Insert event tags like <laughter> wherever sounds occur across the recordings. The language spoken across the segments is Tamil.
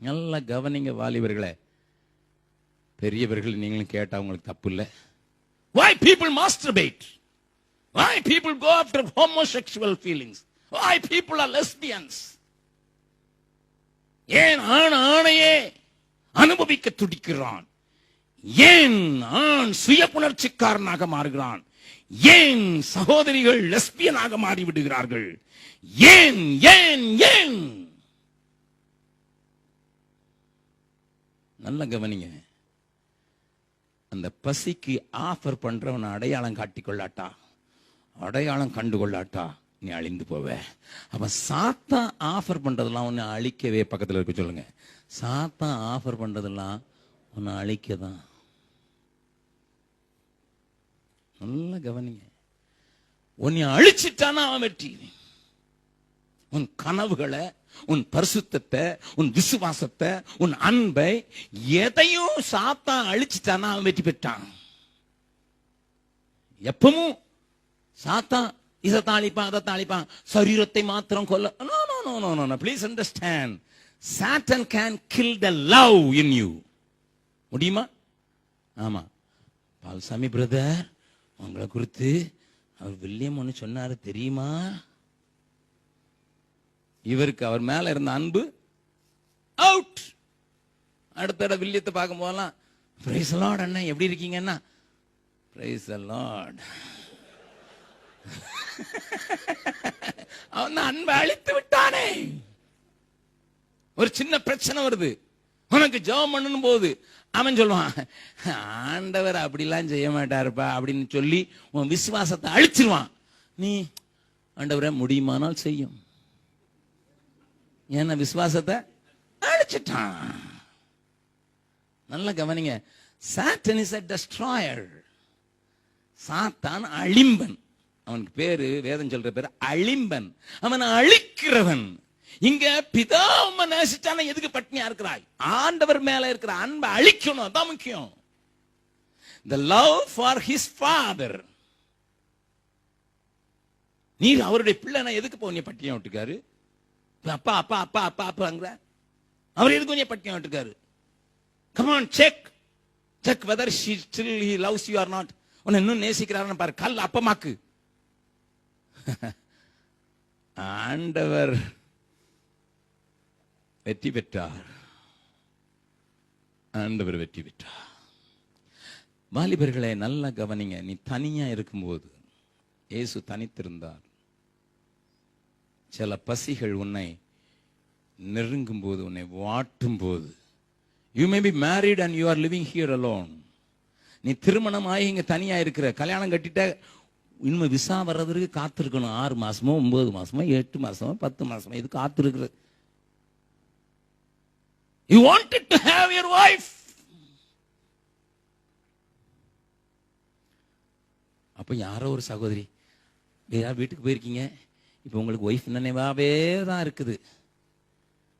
நல்லா கவனிங்க வாலிபர்களே. பெரியவர்கள் நீங்களும் கேட்டா உங்களுக்கு தப்பு இல்லை why people masturbate? Why people go after homosexual feelings? Why people are lesbians? ஏன் ஆண் ஆணையே அனுபவிக்க துடிக்கிறான்? ஏன் ஆண் சுய புணர்ச்சிக்காரனாக மாறுகிறான்? ஏன் சகோதரிகள் லெஸ்பியனாக மாறி விடுகிறார்கள் ஏன் ஏன் ஏன்? நல்ல கவனிங்க. அந்த பசிக்கு ஆஃபர் பண்ணுறவனை அடையாளம் காட்டிக்கொள்ளாட்டா? அடையாளம் கண்டு கொள்ளாட்டா நீ அழிந்து போவ. அவன் சாத்தான் ஆஃபர் பண்றதெல்லாம் உன்னை அழிக்கவே பக்கத்துல இருக்க சொல்லுங்க. சாத்தா ஆஃபர் பண்றதெல்லாம் உன்னை அழிக்கதான். நல்லா கவனிங்க. உன்னை அழிச்சிட்டானா அவன் வெற்றி. உன் கனவுகளை உன் பரிசுத்தத்தை உன் விசுவாசத்தை உன் அன்பை எதையும் சாத்தா அழிச்சுட்டானா அவன் வெற்றி பெற்றான். எப்பவும் சாத்தான் இதை தாளிப்பான் அதை தாளிப்பான் சரீரத்தை மாத்திரம் கொல்ல no no no no no no please understand satan can kill the love in you முடியுமா? ஆமா. பால்சாமி பிரதர் உங்களை குறித்து அவர் வில்லியம் ஒன்று சொன்னார் தெரியுமா? இவருக்கு அவர் மேல இருந்த அன்பு அவுட் அடுத்த தடவை வில்லியத்தை பார்க்கும் போதெல்லாம் பிரைஸ் லார்ட் அண்ணன் எப்படி இருக்கீங்கன்னா? பிரைஸ் லார்ட் அவன் தான் அன்பை அழித்து விட்டானே. ஒரு சின்ன பிரச்சனை வருது. உனக்கு ஜெபம் பண்ணணும் போது அவன் சொல்லுவான் ஆண்டவர் அப்படிலாம் செய்ய மாட்டாருப்பா அப்படின்னு சொல்லி உன் விசுவாசத்தை அழிச்சிருவான். நீ ஆண்டவரை முடியுமானால் செய்யும். என்ன விசுவாசத்தை அழிச்சிட்டான். நல்லா கவனிங்க. சாட்டன் இஸ் அ டெஸ்ட்ராயர் சாத்தான் அழிம்பன். அவனுக்கு பேரு வேதம் சொல்ற பேரு அழிம்பன். அவன் அழிக்கிறவன். இங்க பிதாவை நேசிச்சான எதுக்கு பட்னியா இருக்கிறாய்? ஆண்டவர் மேல இருக்கிற அன்பை அழிக்கணும். அதான் முக்கியம். The love for his father நீர் அவருடைய பிள்ளை எதுக்கு போனிய பட்டியம் விட்டுக்காரு? அப்பா அப்பா அப்பா அப்பா அப்பாங்கிற. அவர் எது கொஞ்சம் பட்டியம் விட்டுருக்காரு? Come on check check whether she still he loves you or not உன்னை இன்னும் நேசிக்கிறாருன்னு பாரு. கல் அப்பமாக்கு. <laughs> ஆண்டவர் வெற்றி பெற்றார். ஆண்டவர் வெற்றி பெற்றார். வாலிபர்களை நல்லா கவனிங்க. நீ தனியா இருக்கும்போது இயேசு தனித்திருந்தார். சில பசிகள் உன்னை நெருங்கும் போது உன்னை வாட்டும் போது you may be married and you are living here alone நீ திருமணம் ஆகி இங்கே தனியாக இருக்கிற கல்யாணம் கட்டிட்ட இன்னும் விசா வர்றதுக்கு காத்திருக்கணும். ஆறு மாசமோ ஒன்பது மாசமோ எட்டு மாசமோ பத்து மாசமோ இது காத்திருக்கிறது. You want to have your wife அப்போ யாரோ ஒரு சகோதரி யார் வீட்டுக்கு போயிருக்கீங்க? இப்போ உங்களுக்கு ஒய்ஃப் நினைவாகவே தான் இருக்குது.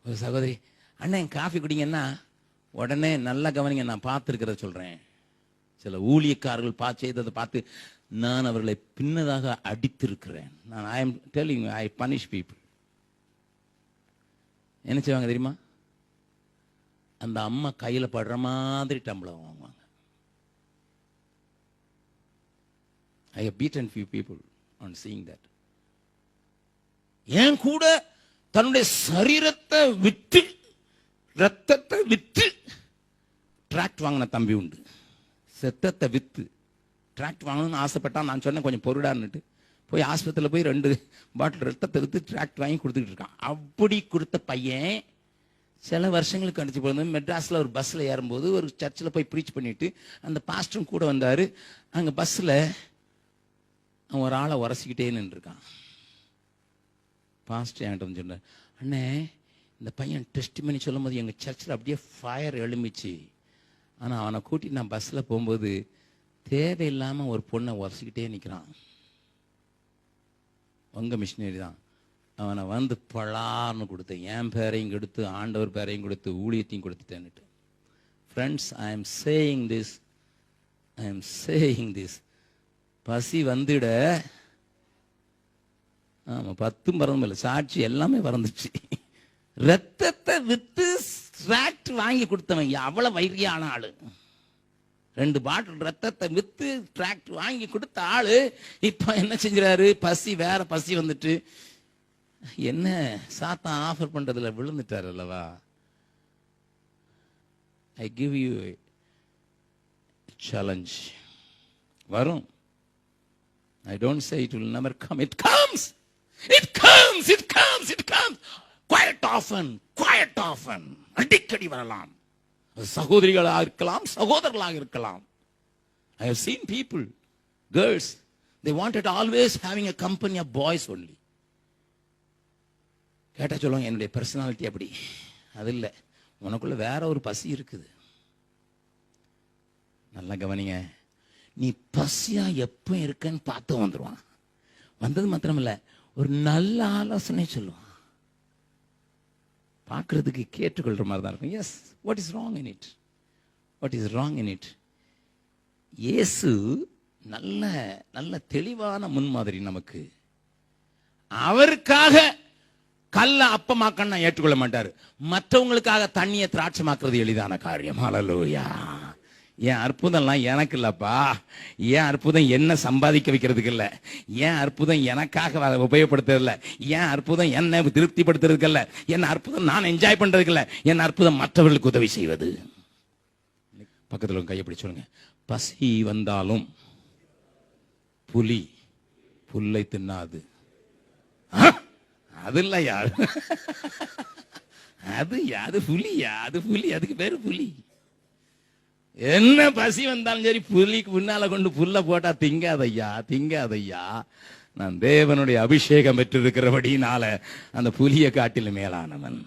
ஒரு சகோதரி அண்ணன் காஃபி குடிங்கன்னா உடனே நல்லா கவனிங்க நான் பார்த்துருக்கிறத சொல்கிறேன் சில ஊழியக்காரர்கள் பா செய்ததை பார்த்து நான் அவர்களை பின்னதாக அடித்திருக்கிறேன். நான் I am telling I punish people என்ன செய்வாங்க தெரியுமா? அந்த அம்மா கையில் படுற மாதிரி டம்பளம் வாங்குவாங்க. I beat and few people on seeing that ஏன் கூட தன்னுடைய சரீரத்தை விற்று ரத்தத்தை விற்று டிராக்ட் வாங்கின தம்பி உண்டு. செத்தத்தை விற்று டிராக்ட் வாங்கணும்னு ஆசைப்பட்டான். நான் சொன்னேன் கொஞ்சம் பொருடான்னுட்டு. போய் ஆஸ்பத்திரியில் போய் ரெண்டு பாட்டில் ரத்தத்தை விற்று டிராக்ட் வாங்கி கொடுத்துட்டு இருக்கான். அப்படி கொடுத்த பையன் சில வருஷங்களுக்கு கழிச்சு போனது. மெட்ராஸில் ஒரு பஸ்ஸில் ஏறும்போது ஒரு சர்ச்சில் போய் ப்ரீச் பண்ணிட்டு அந்த பாஸ்டரும் கூட வந்தார். அங்கே பஸ்ஸில் அவன் ஒரு ஆளை உரசிக்கிட்டே நின்றுருக்கான். பாஸ்டர் என்கிட்ட வந்து சொன்னார் அண்ணே இந்த பையன் டெஸ்ட் பண்ணி சொல்லும் போது எங்கள் சர்ச்சில் அப்படியே ஃபயர் எழும்பிச்சு. ஆனால் அவனை கூட்டி நான் பஸ்ஸில் போகும்போது தேவையில்லாமல் ஒரு பொண்ணை உரசிக்கிட்டே நிற்கிறான் உங்கள் மிஷினரி தான். அவனை வந்து பலார்னு கொடுத்தேன். என் பேரையும் கொடுத்து ஆண்டவர் பேரையும் கொடுத்து ஊழியத்தையும் கொடுத்துட்டேன்னுட்டு. Friends I am saying this I am saying this பசி வந்துட ஆமாம் பத்தும் பறந்தும் இல்லை. சாட்சி எல்லாமே பறந்துச்சு. ரத்தத்தை விற்று ஸ்ட்ராக்ட் வாங்கி கொடுத்தவன் அவ்வளோ வைரியான ஆளு? ரெண்டு பாட்டில் ரத்தத்தை விற்று டிராக்ட் வாங்கி கொடுத்த ஆள் இப்போ என்ன செஞ்சுறாரு? பசி வேற பசி வந்துட்டு. என்ன சாத்தான் ஆஃபர் பண்ணுறதுல விழுந்துட்டார் அல்லவா? ஐ கிவ் யூ சேலஞ்ச் வரும். I don't say it will never come it comes it comes it comes it comes quite often quite often அடிக்கடி வரலாம். சகோதரிகளாக இருக்கலாம் சகோதரர்களாக இருக்கலாம். I have seen people girls they wanted always having a company of boys only கேட்டா சொல்லுவாங்க என்னுடைய பர்சனாலிட்டி அப்படி. அது இல்லை. உனக்குள்ள வேற ஒரு பசி இருக்குது. நல்லா கவனிங்க. நீ பசியா எப்போ இருக்கன்னு பார்த்து வந்துருவான். வந்தது மாத்திரமில்ல. ஒரு நல்ல ஆலோசனை சொல்லுவான். பார்க்கறதுக்கு கேட்டுக்கொள்ற மாதிரி தான் இருக்கும். Yes what is wrong in it what is wrong in it இயேசு நல்ல நல்ல தெளிவான முன்மாதிரி நமக்கு. அவருக்காக கல்ல அப்பமாக்கன்னு ஏற்றுக்கொள்ள மாட்டாரு. மற்றவங்களுக்காக தண்ணியை திராட்சமாக்குறது எளிதான காரியம். அலலோயா என் அற்புதம்லாம் எனக்கு இல்லைப்பா. என் அற்புதம் என்ன சம்பாதிக்க வைக்கிறதுக்கு இல்லை. என் அற்புதம் எனக்காக வ- உபயோகப்படுத்துறது என் அற்புதம் என்னை திருப்திப்படுத்துறதுக்கு இல்லை. என் அற்புதம் நான் என்ஜாய் பண்ணுறதுக்கு இல்லை. என் அற்புதம் மற்றவர்களுக்கு உதவி செய்வது. பக்கத்தில் கையை பிடிச்சு சொல்லுங்க. பசி வந்தாலும் புலி புல்லை தின்னாது. அது இல்லையா? அது அது புலியா? அது புலி. அதுக்கு பேர் புலி. என்ன பசி வந்தாலும் சரி புலிக்கு முன்னால கொண்டு புல்ல போட்டா திங்காதையா திங்காதையா நான் தேவனுடைய அபிஷேகம் பெற்றிருக்கிறபடினால அந்த புலியை காட்டிலும் மேலானவன்.